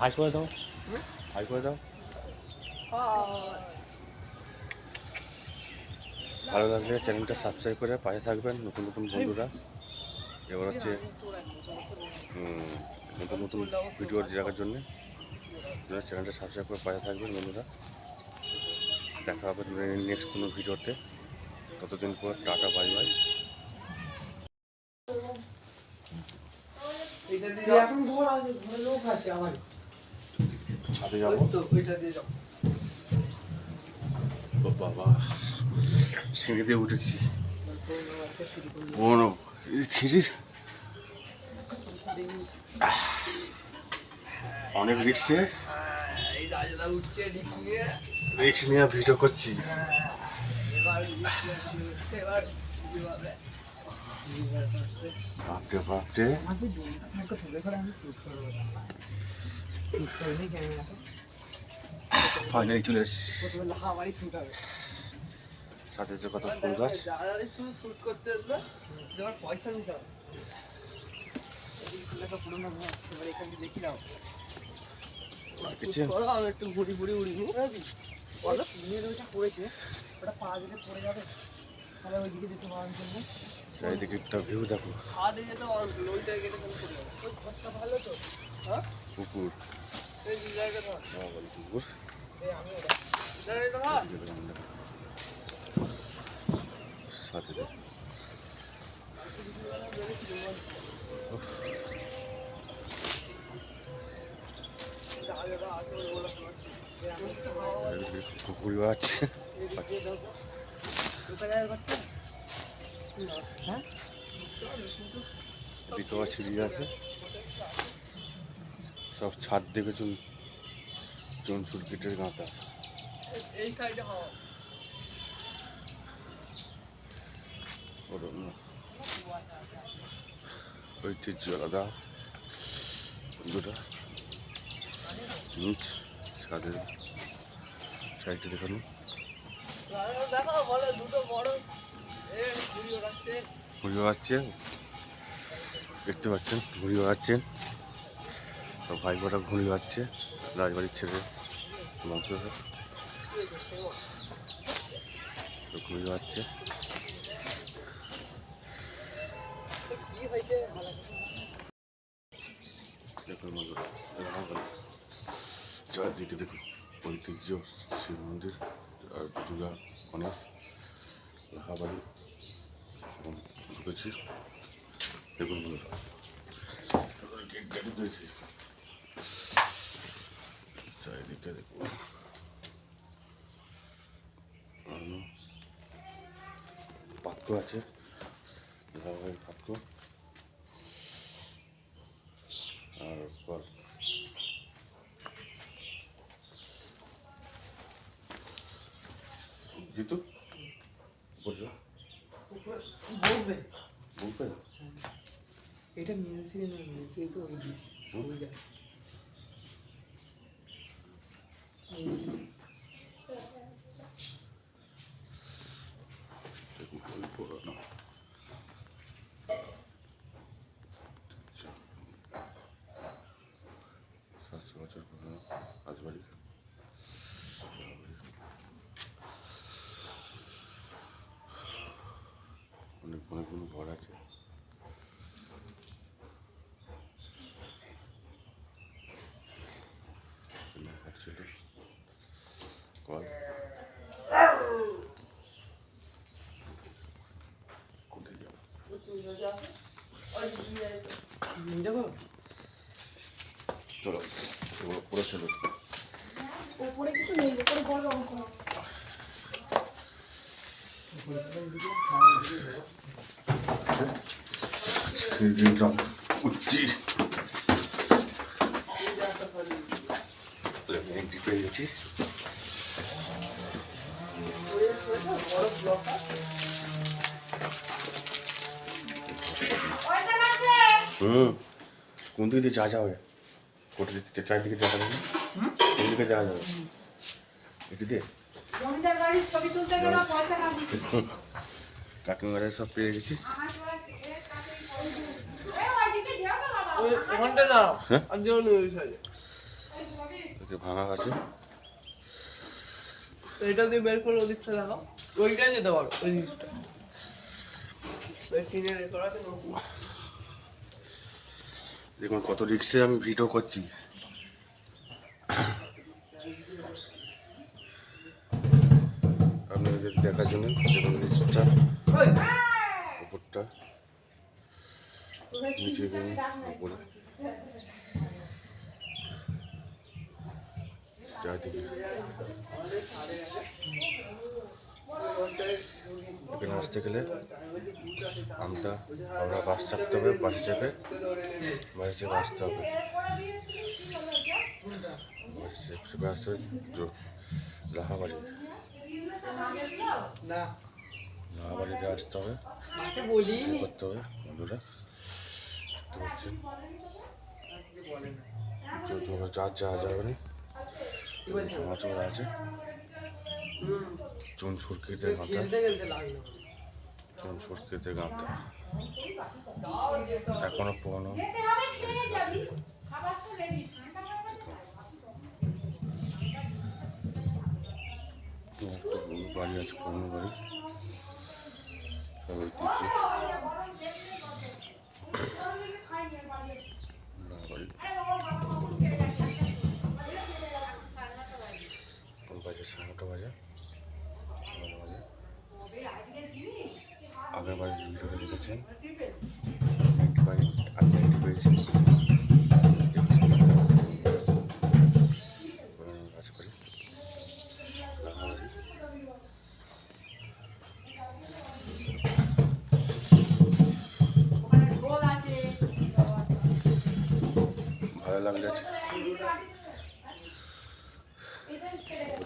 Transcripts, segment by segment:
High করে দাও। High করে দাও। ভালো লাগলে চ্যানেলটা সাবস্ক্রাইব করে পাশে থাকবেন নতুন নতুন বন্ধুরা। এবার হচ্ছে নতুন নতুন ভিডিও দেখার জন্যে চ্যানেলটা সাবস্ক্রাইব করে পাশে থাকবেন বন্ধুরা। দেখা হবে নেক্সট কোনো ভিডিওতে ততদিন পর টাটা বাই বাই এখন ঘর আছে ঘরে লোক আছে আমার। ছাদে যাব? তো ওইটা দিয়ে ও বাবা সিঁড়ি দিয়ে উঠেছি। বড় সিঁড়ি? অনেক রিক্সে রিক্স নিয়ে ভিডিও করছি। নি ক্যামেরা ফাইনালি চলে এসেছি। সাথে যে কত ফুল গাছ পয়সা নিতে হবে পুরোনো দেখি নাও একটু ঘুরি ঘুরি উড়ি নি বলো ওইটা পড়েছে ওটা পা দিলে পড়ে যাবে। তাহলে ওইদিকে যেতে পারার জন্য চারিদিকে একটা ভিউ দেখো। পুকুর। পুকুর। সাথে পুকুরিও আছে। হ্যাঁ ছিড়িয়ে আছে। সব ছাদ দেখে চুন চুন সুরকিটের গাঁথা। এই সাইডে ঐতিহ্য আলাদা। বন্ধুরা নিচ ছাদের সাইডে দেখানো। দেখো বলো, দুটো বড় ঘুড়ি ওড়াচ্ছে দেখতে পাচ্ছেন ঘুড়ি ওড়াচ্ছেন সব ভাই বোটা ঘুড়ি ওড়াচ্ছে রাজবাড়ির ছেলে মন্ত্র ঘুড়ি ওড়াচ্ছে কি হয়েছে দেখুন চারদিকে দেখুন, ঐতিহ্য, শিব মন্দির, আর দুর্গা গণেশ লাহাবাড়ি ঢুকেছি দেখুন বন্ধুরা। গেট গাড়ি দিয়েছি চারিদিকে দেখুন। পাতকো আছে। পাতকো। এটা মেন সিনে নয় মেন সিনে তো ওই দিক ওই পুরোনো আচ্ছা সাতশো বছর পুরোনো রাজবাড়ি অনেক অনেকগুলো ঘর আছে এখানে ঘর ছিল কল কোথায় যাব যাব চলো। পুরো চলো উপরে কিছু নেই উপরে রং করা সিঁড়িটা উঠছি এন্ট্রি হুম। কোন দিকে দিয়ে যাওয়া যাবে? কোটি চারিদিকে যাওয়া যাবে? কোন দিকে যাওয়া যাবে? এটি দিয়ে। জমিদার বাড়ির ছবি তুলতে গেলে পয়সা লাগবে কাকিমারা সব পেয়ে গেছি। হ্যাঁ? আর যেও ওই ভাঙা আছে। এটা দিয়ে বের করে ওদিকটা দেখাও। ওইটাই যেতে পারো ওই জিনিসটা। দেখুন কত রিক্সে আমি ভিডিও করছি। আপনাদের দেখার জন্য দেখুন নিচটা উপরটা। নিচে উপরে। চারদিকে। এখানে আসতে গেলে আমটা আমরা বাস চাপতে হবে বাসে চেপে বাসে চেপে আসতে হবে। বাসে চেপে চেপে আসতে হবে লাহাবাড়ি। লাহাবাড়িতে আসতে হবে। করতে হবে বন্ধুরা। দেখতে পাচ্ছেন তো তোমরা যা যা যাবে না আছে। চুন সুরকিতে গাঁথা চুন সুরকিতে গাঁথা এখনও পুরনো যেতে হবে খেলে যাবি খাবার তো রেডি ঠান্ডা খাবার একটা পুরনো বাড়ি আছে পুরনো বাড়ি কোন সাড়ে নটা বাজে নটা বাজে আগের বাড়ি ভিডিওটা দেখেছেন। একটি বাড়ি আমি একটি পেয়েছি কাজ করি। লাহাবাড়ি গোল আছে ভালো লাগলে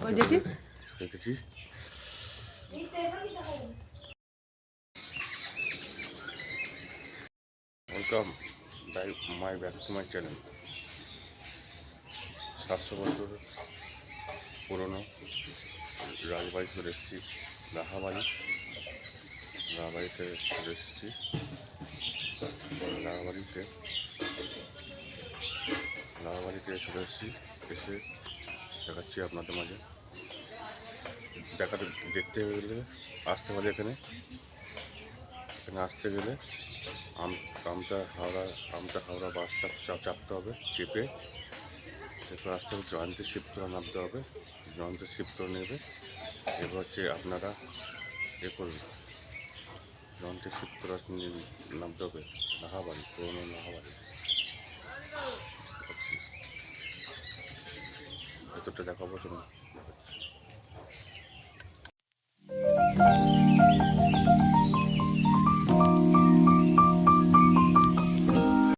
ওই দেখি রেখেছি welcome by my back my channel সাতশো বছর পুরনো রাজবাড়ি চলে এসেছি, লাহাবাড়ি। লাহাবাড়িতে চলে এসেছি। লাহাবাড়িতে লাহাবাড়িতে চলে এসেছি, এসে দেখাচ্ছি আপনাদের মাঝে। দেখাতে, দেখতে গেলে, আসতে হলে এখানে। এখানে আসতে গেলে আম, আমটা হাওড়া আমটা হাওড়া বাস চাপতে হবে, চেপে। এরপর আসতে হবে জয়ন্তী শিবতলা নামতে হবে। জয়ন্তী শিবতলা নেবে। এবার হচ্ছে আপনারা এ করবেন। জয়ন্তী শিবতলা নামতে হবে নাহাবাড়ি, পুরোনো নাহাবাড়ি। আচ্ছা। ভেতরটা দেখাবো তোমার Thank you.